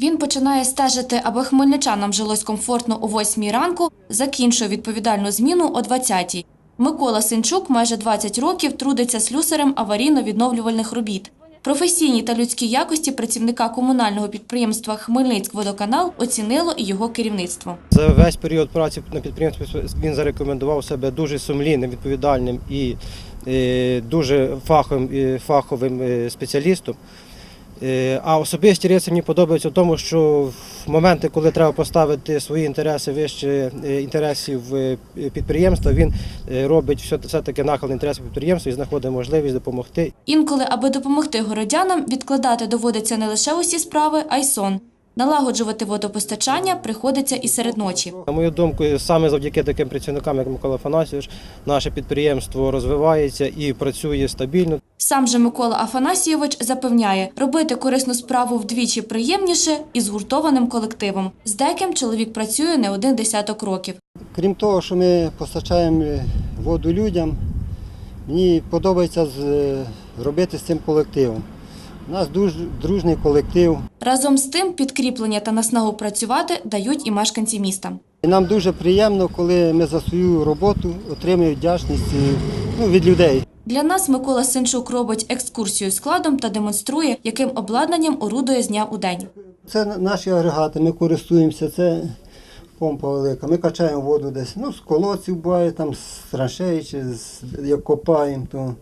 Він починає стежити, аби хмельничанам жилось комфортно о 8 ранку, закінчує відповідальну зміну о 20 Микола Синчук майже 20 років трудиться слюсарем аварійно-відновлювальних робіт. Професійні та людські якості працівника комунального підприємства Хмельницькводоканал оцінило і його керівництво. За весь період праці на підприємстві він зарекомендував себе дуже сумлінним, відповідальним і е, дуже фаховим, е, фаховим е, спеціалістом. Е, А особисті риси мені подобаються в тому, що в моменти, коли треба поставити свої інтереси вище е, інтересів е, підприємства, він робить все- все-таки нахил інтересів підприємства і знаходить можливість допомогти Інколи, аби допомогти городянам, відкладати доводиться не лише усі справи, а й сон. Налагоджувати водопостачання приходиться і серед ночі. На мою думку, саме завдяки таким працівникам, як Микола Афанасьович, наше підприємство розвивається і працює стабільно. Сам же Микола Афанасійович запевняє, робити корисну справу вдвічі приємніше і згуртованим колективом. З деким чоловік працює не один десяток років. Крім того, що ми постачаємо воду людям, мені подобається робити з цим колективом. У нас дуже дружний колектив. Разом з тим, підкріплення та наснагу працювати дають і мешканці міста. І нам дуже приємно, коли ми за свою роботу отримуємо вдячність е, ну, від людей. Для нас Микола Синчук робить екскурсію складом та демонструє, яким обладнанням орудує з дня у день. Це наші агрегати, ми користуємося, це помпа велика. Ми качаємо воду десь, ну, з колодців буває, там, з траншеї, чи з, як копаємо, то.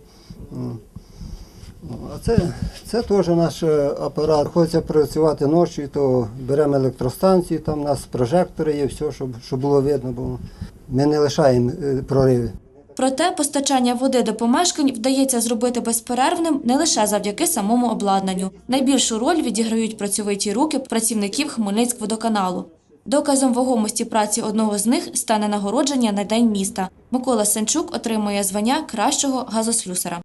Ну, А це, це теж наш е, апарат. Хочеться працювати ночі, то беремо електростанцію, там у нас прожектори є, все, щоб, щоб було видно, бо ми не лишаємо е, прориви. Проте постачання води до помешкань вдається зробити безперервним не лише завдяки самому обладнанню. Найбільшу роль відіграють працьовиті руки працівників Хмельницькводоканалу. Доказом вагомості праці одного з них стане нагородження на День міста. Микола Сенчук отримує звання кращого газослюсара.